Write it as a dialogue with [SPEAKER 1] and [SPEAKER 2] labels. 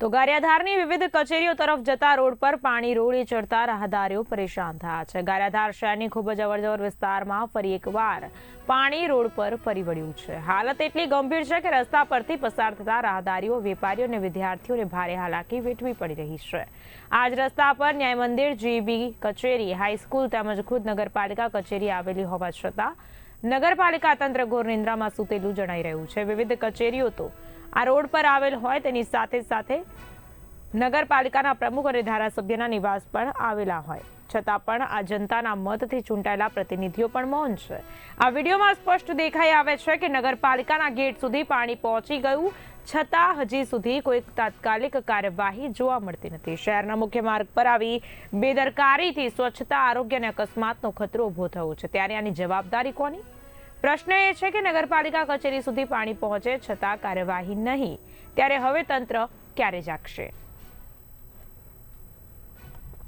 [SPEAKER 1] તો ગારિયાધારની વિવિધ કચેરીઓ તરફ જતા રોડ પર પાણી રોડે ચડતા રાહદારીઓ પરેશાન થયા છે. ગારિયાધાર શહેરની ખૂબ જ અવરજવર વિસ્તારમાં ફરી એકવાર પાણી રોડ પર ફરી વળ્યું છે. હાલત એટલી ગંભીર છે કે રસ્તા પરથી પસાર થતા રાહદારીઓ, વેપારીઓ અને વિદ્યાર્થીઓને ભારે હાલાકી વેઠવી પડી રહી છે. આજ રસ્તા પર ન્યાય મંદિર જીબી કચેરી, હાઈસ્કૂલ તેમજ ખુદ નગરપાલિકા કચેરી આવેલી હોવા છતાં નગરપાલિકા તંત્ર ઘોર નિંદ્રામાં સૂતેલું જણાઈ રહ્યું છે. વિવિધ કચેરીઓ તો આ રોડ પર આવેલ હોય તેની સાથે સાથે નગરપાલિકાના પ્રમુખ અને ધારાસભ્યના નિવાસ પણ આવેલા હોય. છતાં પણ આ જનતાના મતથી ચૂંટાયેલા પ્રતિનિધિઓ પણ મૌન છે. આ વિડીયોમાં સ્પષ્ટ દેખાઈ આવે છે કે નગરપાલિકાના ગેટ સુધી પાણી પહોંચી ગયું, છતાં હજી સુધી કોઈ તાત્કાલિક કાર્યવાહી જોવા મળતી નથી. શહેરના મુખ્ય માર્ગ પર આવી બેદરકારીથી સ્વચ્છતા, આરોગ્ય અને અકસ્માતનો ખતરો ઊભો થયો છે. ત્યારે આની જવાબદારી કોની? પ્રશ્ન એ છે કે નગરપાલિકા કચેરી સુધી પાણી પહોંચે છતાં કાર્યવાહી નહીં. ત્યારે હવે તંત્ર ક્યારે જાગશે?